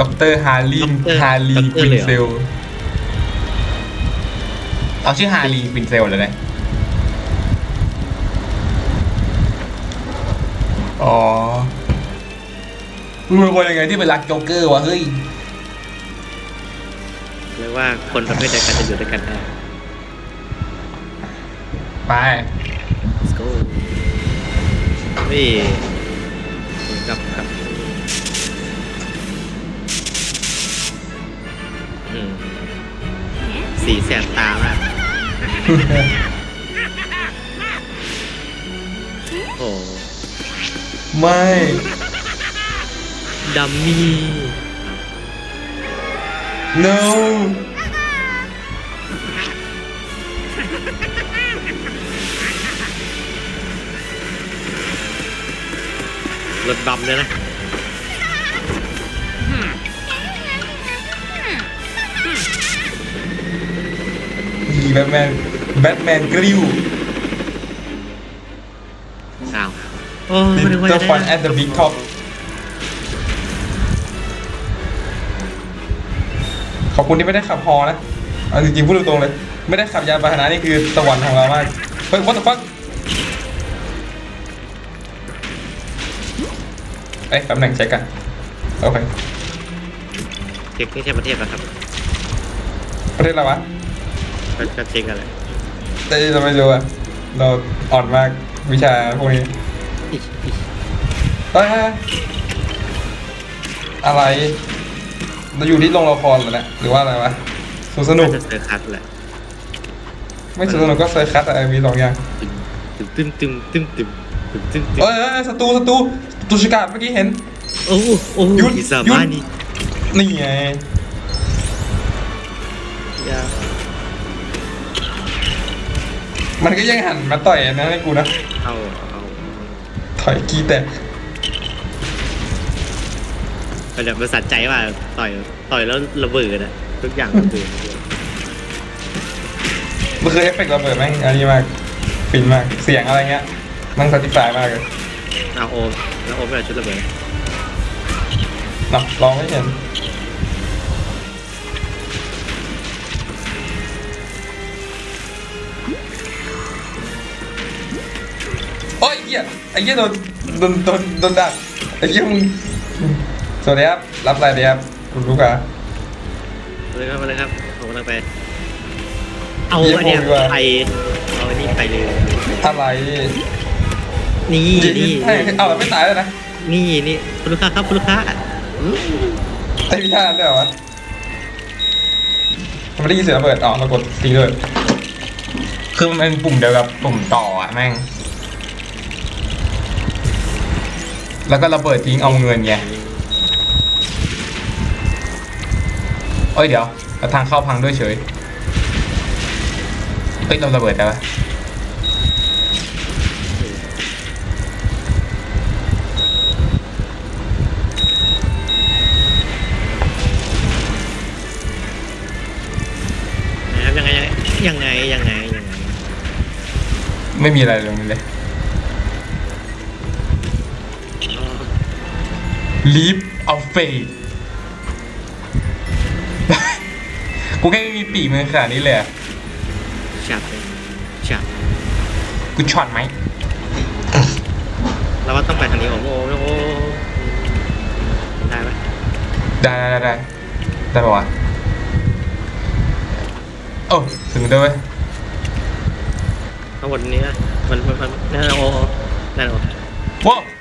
ด็อกเตอร์ฮารี Dr. ฮารี Dr. ปินเลยเหรอเซล เอาชื่อฮารีปินเซลเลยนะอ๋อมึงเป็นคนยังไงที่ไปรักโจ๊กเกอร์วะ เฮ้ย เรียกว่าคนประเภทเดียวกันจะอยู่ด้วยกันได้ ไป let's go นี่กับกับ สีแสบตามากโอ้ไม่ดัมมี่ no รถบัมเลยนะ แบทแมนแบทแมนกริ้วอ้าวโอ้ไม่ลินึกว่าตเติ้จะลฟันได้แอนด์เดอะบิ๊กท็อปขอบคุณที่ไม่ได้ขับฮอนะเอาจริงๆพูดตรงๆเลย ไม่ได้ขับยานพาหนะนี่คือสวรรค์ของเรามากเฮ้ย what the fuck เอ้ยแป๊บหนึงเช็คกันโอเคเช็คนี่ใช่ประเทศปะครับประเทศอะไรวะ ก็ก็เช็คอะไรแต่จะไม่รู้อะเราอ่อนมากวิชาพวกนี้อิอิเฮ้ยอะไร เราอยู่ที่โรงละครเหรอเนี่ยหรือว่าอะไรวะสวนสนุกาจะเซอร์คัสแหละไม่สวนสนุกก็เซอร์คัสอะมีสองอย่าง ตึมตึมตึมตึมตึมตึมตึมเอ้ยเอ้ยศัตรูศัตรูศัตรูชิกาดเมื่อกี้เห็น โอ้โหโอ้โหหยุดอิสาหยุด มานี่นี่ไง ยา มันก็ยังหันมาต่อยนะให้กูนะเอาเอาถอยกีแตกมันแบบมันสัใจว่าต่อยต่อยแล้วระเบิดอะทุกอย่างระเบิดมันคือเอฟเฟกต์ระเบิดแม่งอันนี้มากฟินมากเสียงอะไรเงี้ยมันสัติสายมากเลยเอาโอมแล้วโอมไม่เอาชุดระเบิดเนาะลองไม่เห็น เหี้ยไอ้เหี้ยโดนโดนโดนโดนดักไอ้เหี้ยมึงสวัสดีครับรับอะไรดีครับคุณลูกค้ามาเลยครับมาเลยครับผมกำลังไป เอาเยี่ยมอันเนี้ยดีกว่าไปเอาอันนี้ไปเลย อะไรนี่ยิงนี่ให้เอาแล้วไม่ตายเลยนะนี่นี่คุณลูกค้าครับคุณลูกค้าไอ้พิธาด้วยเหรอวะมันไม่ได้ยินเสียงระเบิดอ๋อเรากดทิ้งเลยคือมันเป็นปุ่มเดียวกับปุ่มต่ออะแม่ง แล้วก็ระเบิดทิ้งเอาเงินไงเอ้ยเดี๋ยวเอาทางเข้าพังด้วยเฉยเอ้ยเราระเบิดได้ปะนะครับยังไงยังไงยังไงยังไง ไม่มีอะไรเลยเลย อ๋อ Leap of Faith กูแค่ไม่มีปีกมือขนาดนี้เลยอะฉับเลยฉับกูช็อตไหมเราว่าต้องไปทางนี้โอ้โหโอ้โหได้ไหมได้ได้ได้ได้ได้ปะวะโอ้ถึงด้วยเว้ยข้างบนนี้นะมันมันมันนั่นโอ้โหนั่นโอ้ว้าวมัน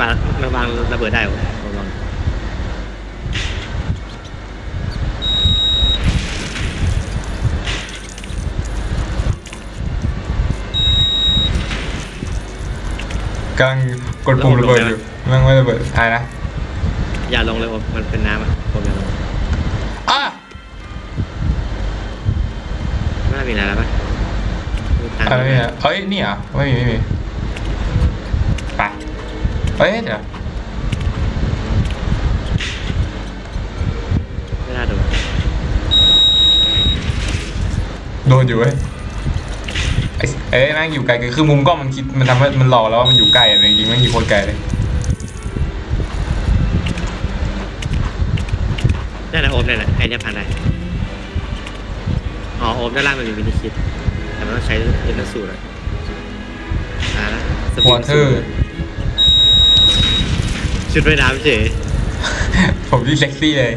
ปามันวางระเบิดได้โอ้ผมลองกำลังกดปุ่มระเบิดอยู่แม่งไม่ระเบิดทายนะอย่าลงเลยโอ้มันเป็นน้ำอะผมอย่าลงอะไม่น่ามีอะไรแล้วปะมีทางอะไรเนี่ยเฮ้ยนี่เหรอไม่มีไม่มีไป เฮ้ยเดี๋ยวไม่น่าโดนโดนอยู่เว้ยไอ้เอ้ยแม่งอยู่ไกลคือมุมกล้องมันคิดมันทำให้มันหลอกแล้วว่ามันอยู่ใกล้อะไรจริงๆแม่งอยู่โคตรไกลเลยนั่นแหละโอมนั่นแหละไอ้เนี่ยพันได้อ๋อโอมด้านล่างมันมีมินิคิดแต่มันต้องใช้เอ็นสูตรอะอ่าแล้วสปริวองเทอร์ ชุดว่ายน้ำเฉยผมที่เซ็กซี่เลย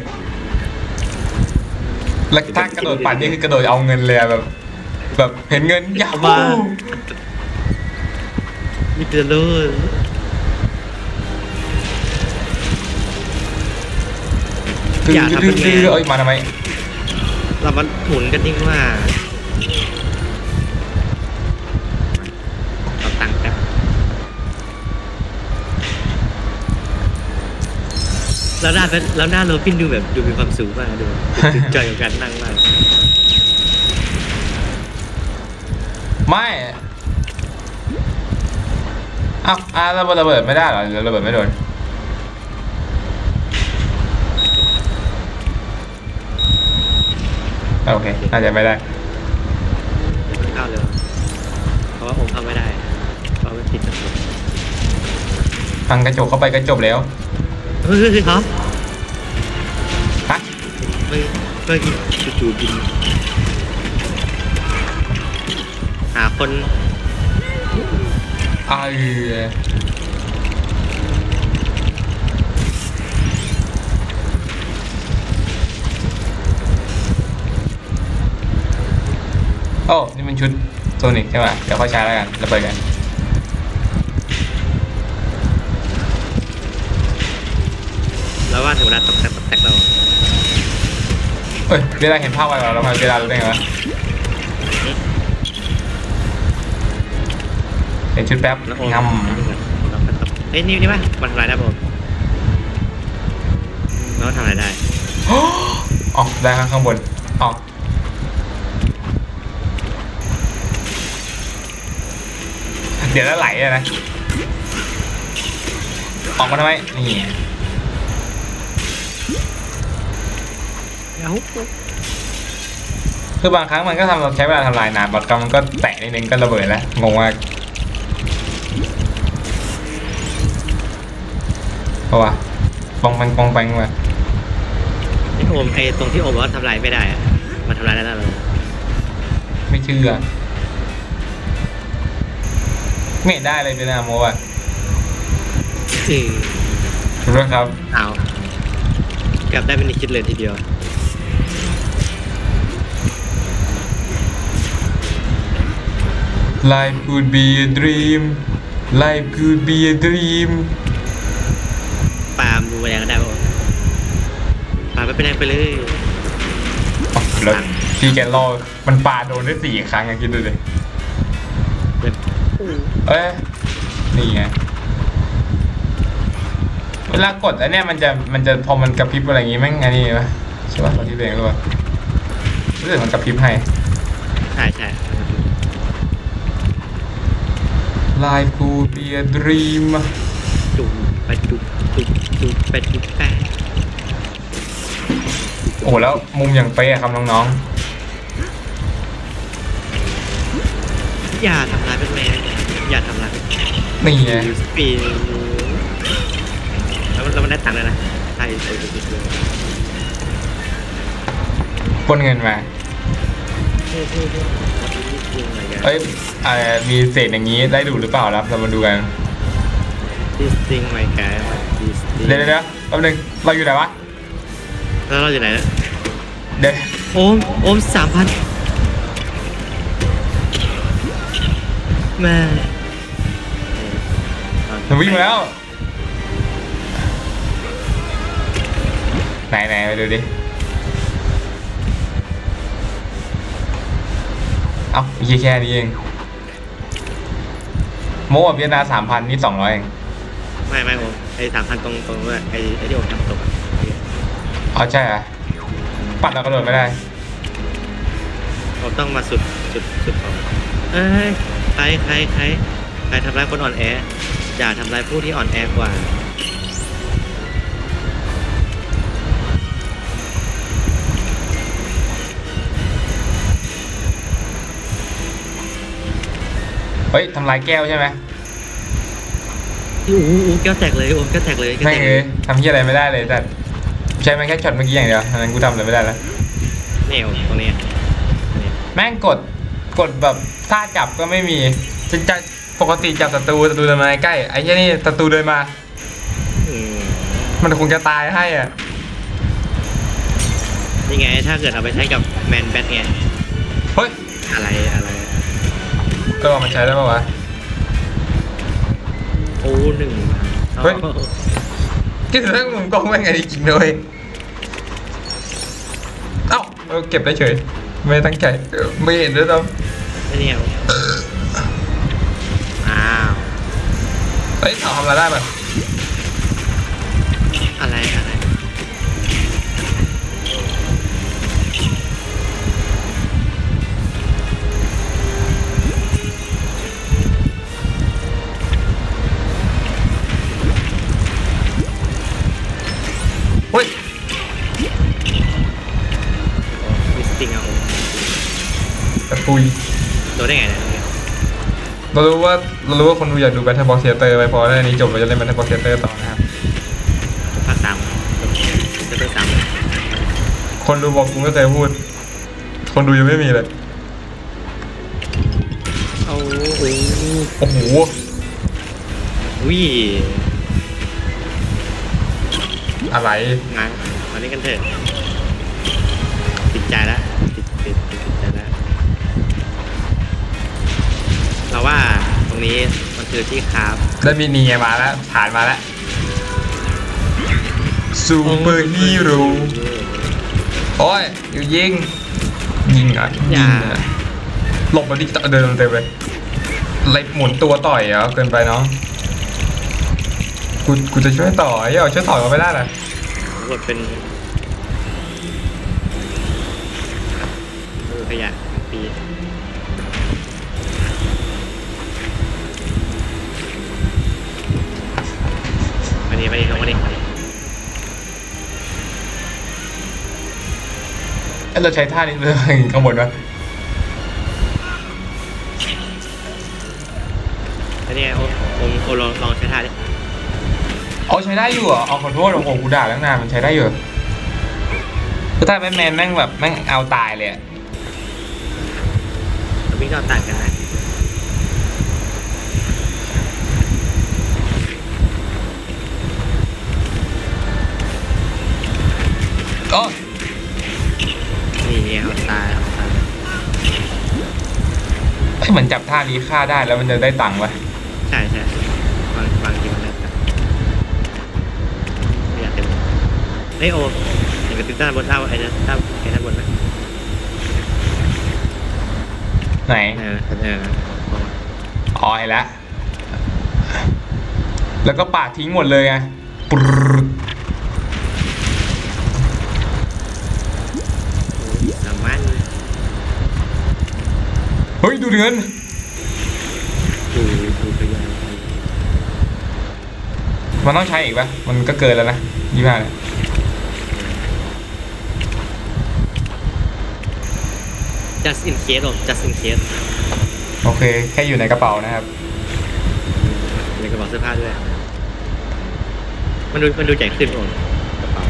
แล้วถ้ากระโดดปั่นนี่คือกระโดดเอาเงินเลยอะแบบ แบบเห็นเงินยาวมามิเตอร์ลูตื้ออย่าทำตื้อเป็นไงตื้อเอ้ยมาทำไม เรามันหมุนกันยิ่งว่าเแล้วหน้าแล้วหน้าโรบินดูแบบดูมีความสูงมากดูถึงใจกับการนั่งมากไม่เอ้าวอ่าระเบิดระเบิดไม่ได้เหรอหรือระเบิดไม่โดนโอเคน่าจะไม่ได้เดี๋ยวมันเข้าเร็วเพราะว่าผมเข้าไม่ได้เพราะมันติดกับผมพังกระจกเข้าไปก็จบแล้วเฮ้ยเฮ้ยเฮ้ยครับฮะไม่ไม่กินจู่ๆกินหาคนอ่าเออโอ้ นี่มันชุดโซนิกใช่ไหมเดี๋ยวค่อยใช้แล้วกันระเบิดกัน แล้วว่าถึงเวลาตกแตกตกแตกเราเอ้ยเวลาเห็นภาพไวกว่าเรามาเวลารู้ได้ไงวะเห็นชุดแป๊บแล้วโอ้งเราก็ตกเอ้ยนี่นี่ป่ะมันทำอะไรได้ผมเราทำอะไรได้ำอ๋อได้ข้างข้างบนอ๋อเดี๋ยวแล้วไหลอะนะออกมาทำไมนี่ คือบางครั้งมันก็ทำใช้เวลาทำลายนานบางครั้งมันก็แตะนิดนึงก็ระเบิดแล้วงงมากเพราะว่าปองแปงปองแปงมาไอ้โอมไอ้ตรงที่โอมบอกว่าทำลายไม่ได้อะมันทำลายได้แล้วเหรอไม่เชื่อไม่เห็นได้เลยเป็นนาโมอะอือขอโทษครับเอากลับได้เป็นคิดเลยทีเดียว Life could be a dream Life could be a dream ปาล์มดูแรงก็ได้ป่ะปาล์มไม่เป็นแรงไปเลยอ๋อแล้วพี่แกรอมันปาโดนได้สี่ครั้งอะคิดดูดิเอ้ยนี่ไงเวลากดแล้วเนี่ยมันจะมันจะพอมันกระพริบอะไรอย่างงี้แม่งไงนี่ปะใช่ป่ะตอนที่เองหรือเปล่ารู้สึกมันกระพริบให้ใช่ใช่ Life could be a dream จุ่มไปจุ่มจุ่มจุ่มไปจุ่มไปโอ้โหแล้วมุมอย่างเป๊ะอะครับน้องอย่าทำร้ายเป็นแมนอย่าทำร้ายเป็นๆนี่ไงสปีดแล้วมันแล้วมันได้ตังค์เลยนะใช่ใช่ใช่ใช่ปล้นเงินมาเอ้ยอ่ามีเศษอย่างนี้ได้ดูหรือเปล่าครับเรามาดูกันดิสติงไม่แกดิสติงเดี๋ยวเดี๋ยวเดี๋ยวแป๊บนึงเราอยู่ไหนวะแล้วเราอยู่ไหนนะเดี๋ยวโอมโอมสามพันแม่เราวิ่งมาแล้ว ไหนไหนไปดูดิเอ้าไม่ใช่แค่นี้เอง โม่กับเวียดนามสามพันนี่สองร้อยเองไม่ไม่โอมไอ้สามพันตรงตรงว่าไอ้ไอ้ที่โอมทำตกอะอ๋อใช่เหรอปัดเรากระโดดไม่ได้โอมต้องมาสุดสุดสุดของเอ้ยใครใครใครใครทำร้ายคนอ่อนแออย่าทำร้ายผู้ที่อ่อนแอกว่า เฮ้ยทำลายแก้วใช่ไหมโอ้โหแก้วแตกเลยโอมแก้วแตกเลยแก้วไม่แตกเอเลยอทำที่อะไรไม่ได้เลยแต่ใช้มันแค่ช็อตเมื่อกี้อย่างเดียวอันนั้นกูทำอะไรไม่ได้แล้วเนี่ยตรงนี้เนี่ยแม่งกดกดแบบท่าจับก็ไม่มีจะจะปกติจับศัตรูศัตรูเดินมาใกล้ไอ้เหี้ยนี่ศัตรูเดินมา อืมมันคงจะตายให้อะนี่ไงถ้าเกิดเอาไปใช้กับแมนแบทไงเฮ้ยอะไรอะ ไรเออมันใช้ได้ปะวะ โอ้หนึ่งเฮ้ยก็คือถ้ามุมกล้องแม่งไงจริงๆเลยเอ้าเออเก็บได้เฉย ไม่ได้ตั้งใจเออไม่เห็นด้วยซ้ไม่เนี่ยอ้าวำเฮ้ยเอาทำอะไรได้ป่ะอะไรอะไร เรารู้ว่าเรารู้ว่าคนดูอยากดูแบทเทิลบ็อกเซเตอร์ไปพอได้อันนี้จบเราจะเล่นแบทเทิลบ็อกเซเตอร์ต่อนะครับภาคสามจะเป็นสามคนดูบอกกูไม่เคยพูด คนดูยังไม่มีเลยเอาโอ้โอ้โหวิอะไรงานมาเล่นกันเถอะติดใจแล้ว รงนี้มันคือที่คราฟได้มีนีมาแล้วผ่านมาแล้วซูเปอร์ฮีโร่โอ้ยอยู่ยิงยิงอะยิงอะหลบมาดิเดินเต็มเลยไล่หมุนตัวต่อยเหรอเกินไปเนาะกูกูจะช่วยต่อไอ้เหี้ยช่วยต่อยมาไม่ได้เลยกดเป็นเออขยะ ดิมาดิลงมาดิเอ้ยเราใช้ท่านี้เลยข้างบนวะอันนี้โอโอโอลองลองใช้ท่าดิเอาใช้ได้อยู่เหรอเอาขอโทษโอ้โหกูด่าตั้งนานมันใช้ได้อยู่คือถ้าแบทแมนแม่งแบบแม่งเอาตายเลยอะแล้ววิ่งก็ต่างกันนะ ก็นี่เนี่ยเอาตายเอาตายเหมือนจับท่านี้ฆ่าได้แล้วมันจะได้ตังค์วะใช่ใช่บางบางทีมันแล้วแต่ไม่อยากเต็มเฮ้ยโอเห็นกระติกด้านบนเท่าไอ้นะด้านไอ้ด้านบนไหมไหนเออเอออ๋อเห็นแล้วแล้วก็ปาดทิ้งหมดเลยไงปรึ๊ด สามารถ เฮ้ย ดเดือนดูดูตัวอย่างมันต้องใช้อีกปะมันก็เกินแล้วนะยี่ห้าเนี่ยจัสอินเคสหรอจัสอินเคสโอเค แค่อยู่ในกระเป๋านะครับ ในกระเป๋าเสื้อผ้าด้วย มันดูมันดูใหญ่ขึ้นโอนกระเป๋า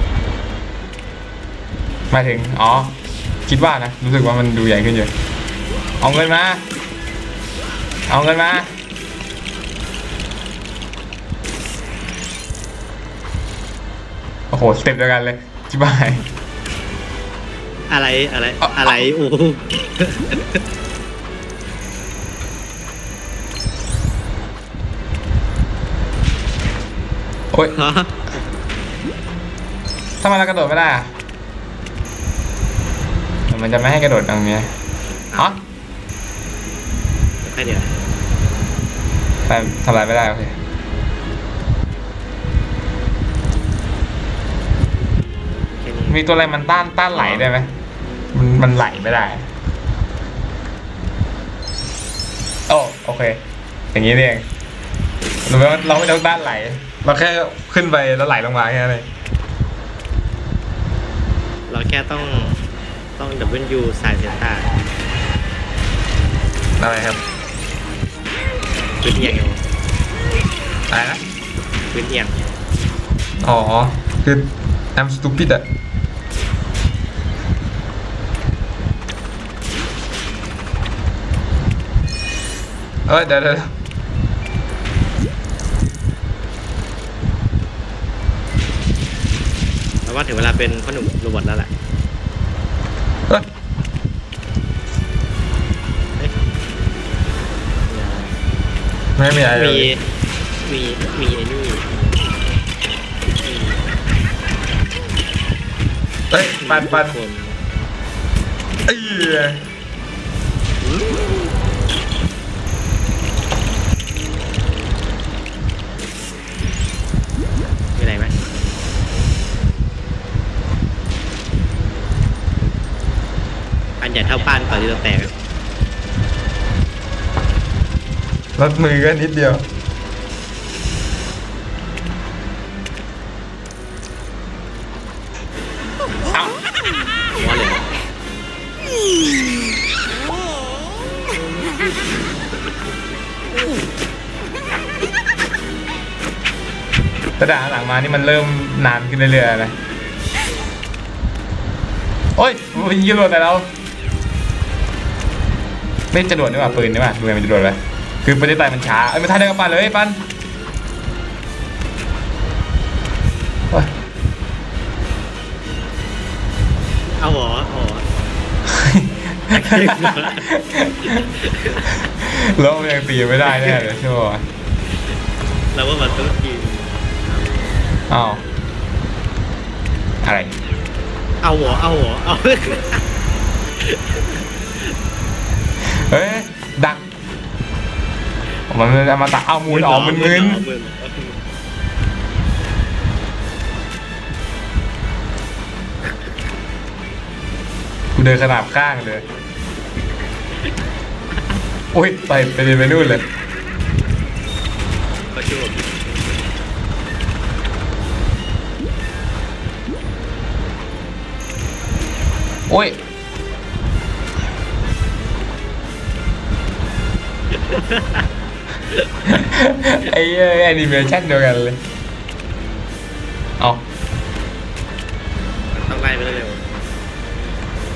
หมายถึง อ๋อ คิดว่านะ รู้สึกว่ามันดูใหญ่ขึ้นเยอะ เอาเงินมา เอาเงินมา โอ้โหสเต็ปเดียวกันเลยจิบายอะไรอะไรเอาอะไรโอ้โหโอ้ยฮะทำไมเรากระโดดไม่ได้อะมันจะไม่ให้กระโดดตรงนี้ฮะแค่เดียวแต่ทำอะไรไม่ได้โอเคแค่นี้มีตัวอะไรมันต้านต้านไหลได้ไหมมันมันไหลไม่ได้ โอ้โอเค อย่างนี้นี่เองหรือว่าเราไม่ต้องต้านไหล เราแค่ขึ้นไปแล้วไหลลงมาแค่นั้นเองเราแค่ต้องต้อง W สายเซนต้าอะไรครับ พื้นเอียงอยู่อะไรนะพื้นเอียงอ๋อ คือ I'm stupid อะเอ้ยเดี๋ยวเดี๋ยวเดี๋ยวแล้วว่าถึงเวลาเป็นพ่อหนุ่มโรบอทแล้วแหละ ไม่มีอะไรเลมียมีมีไอ้นี่เอ้ยปันปันคนเอ้ยมีอะไรไหมอันใหญ่เท่าป้านต่อที่เราแตกอะ รถมือก็นิดเดียว ว่าเลยอะแต่ด่าหลังมานี่มันเริ่มนานขึ้นเรื่อยๆนะโอ้ยมันยิงจรวดแต่เรา ไม่จรวดนี่หว่าปืนนี่หว่าดูไงมันจรวดไป คือประเทศไทยมันช้าเอ้ยมันทันได้กับปันเลยปันโอ้ยเอาเหรอเอาเหรอแล้วมันยังตีไม่ได้แน่เลยใช่ป่ะเราว่ามันต้องยืนอ้าวอะไรเอาเหรอเอาเหรอเอาเฮ้ยดัก มันจะมาตักเอาหมุนออกมันมึนมึนกูเดินขนาบข้างเลยโอ้ยไปไปเรียนไปนู่นเลยก็ช่วยโอ้ย ไอ้เอ้ยแอนิเมชันเดียวกันเลย เอาต้องไล่ไปเร็ว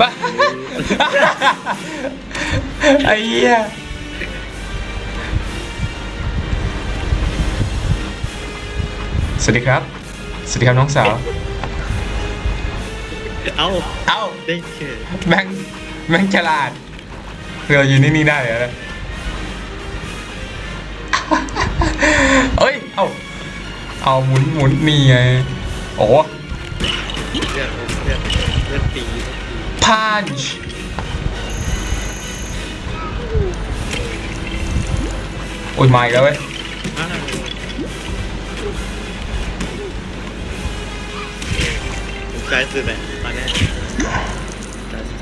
ปะไอ้เหี้ยสวัสดีครับ สวัสดีครับน้องสาว ๆเอาเอ้าได้เฉย แม่งแม่งฉลาดเรายืนนิ่งๆได้เลยนะ เอาหมุนหมุนนี่ไงโอ้เลือดเลือดเลือดตีพันช์โอ้ยมาอีกแล้วเว้ยอ้าวใจสุดเลยตอนเนี้ยใจสุด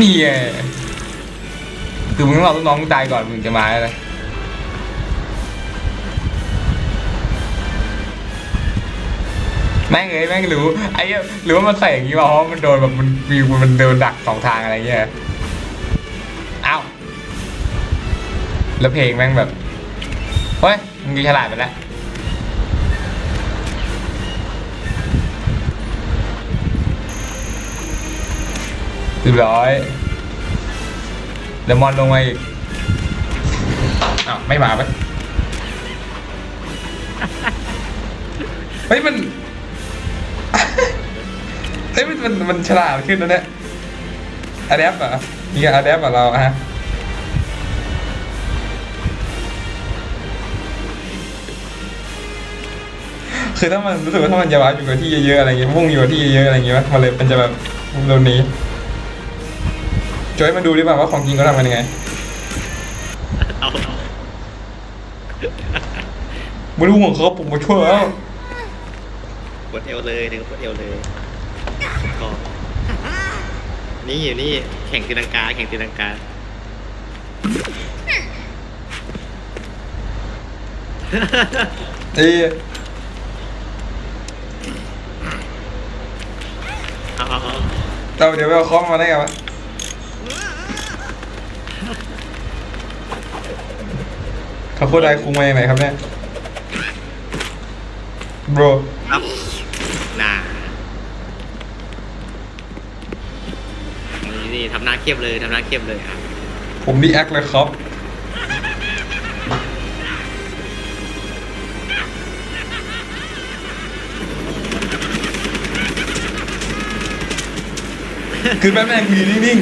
นี่ไงคือมึงต้องรอลูกน้องมึงตายก่อนมึงจะมาเลย แม่งเอ้ยแม่งรู้ไอ้เหี้ยหรือว่ามันใส่อย่างงี้วะเพราะมันโดนแบบมันวิวมันโดนดักสองทางอะไรเงี้ยอ้าวแล้วเพลงแม่งแบบเฮ้ยมึงดีฉลาดไปแล้วเรียบร้อยเดมอนลงมาอีกอ้าวไม่มาปะเฮ้ยมัน ฮ้ยมันมันมันฉลาดขึ้นแล้วเนี่ยอะแดปเหรอมีอะแดปกับเราอะฮะคือถ้ามันรู้สึกว่าถ้ามันจะวาร์ปอยู่กับที่เยอะๆอะไรเงี้ยพุ่งอยู่กับที่เยอะๆอะไรเงี้ยมันเลยมันจะแบบโดนหนี้จอยมาดูดิป่าว่าของจริงเขาทำกันยังไงเอาเอาไม่รู้ของเขาผมมาช่วยแล้วกดเอวเลยถึงกดเอวเลยคอ นี่อยู่นี่แข่งตีลังกา แข่งตีลังกาเอ้ยเอาเอาเอาเราเดี๋ยวไปเอาคอมมาได้ไงวะเขาโคตรได้คุงมาอย่างไรครับเนี่ย bro ครับน่า นี่นี่ทำหน้าเข้มเลยทำหน้าเข้มเลยอะผมดีแอคเลยครับ คือแบทแมนกูยืนนิ่ง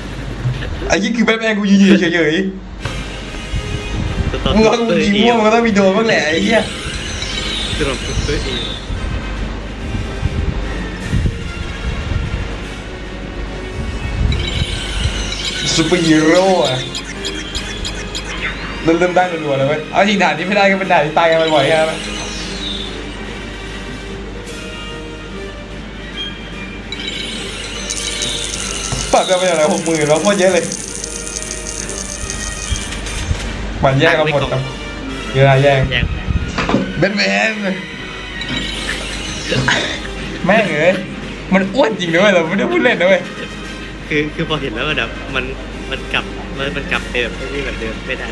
ๆไอ้ยี่คือแบทแมนกูยืนเฉยตัวๆตนมึงว่ากูยิงม่วงมันก็ต้องมีโดนบ้างแหละไอ้เหี้ย ตัวตนตัวเอง ซูเปอร์ฮีโร่อะเริ่มเริ่มได้รัวๆแล้วเว้ยเอาจริงด่านที่ไม่ได้ก็เป็นด่านที่ตายกันบ่อยๆแค่นั้นแหละปรับกันไปอย่างไรหกหมื่นแล้วโคตรเยอะเลยมันแย่งกันหมดครับเวลาแย่งแย่งแบทแมนแม่งเอ้ยมันอ้วนจริงด้วยเราไม่ได้พูดเล่นนะเว้ย คือคือพอเห็นแล้วแบบมันมันกลับมันมันกลับไปแบบไม่แบบเดิมไม่ได้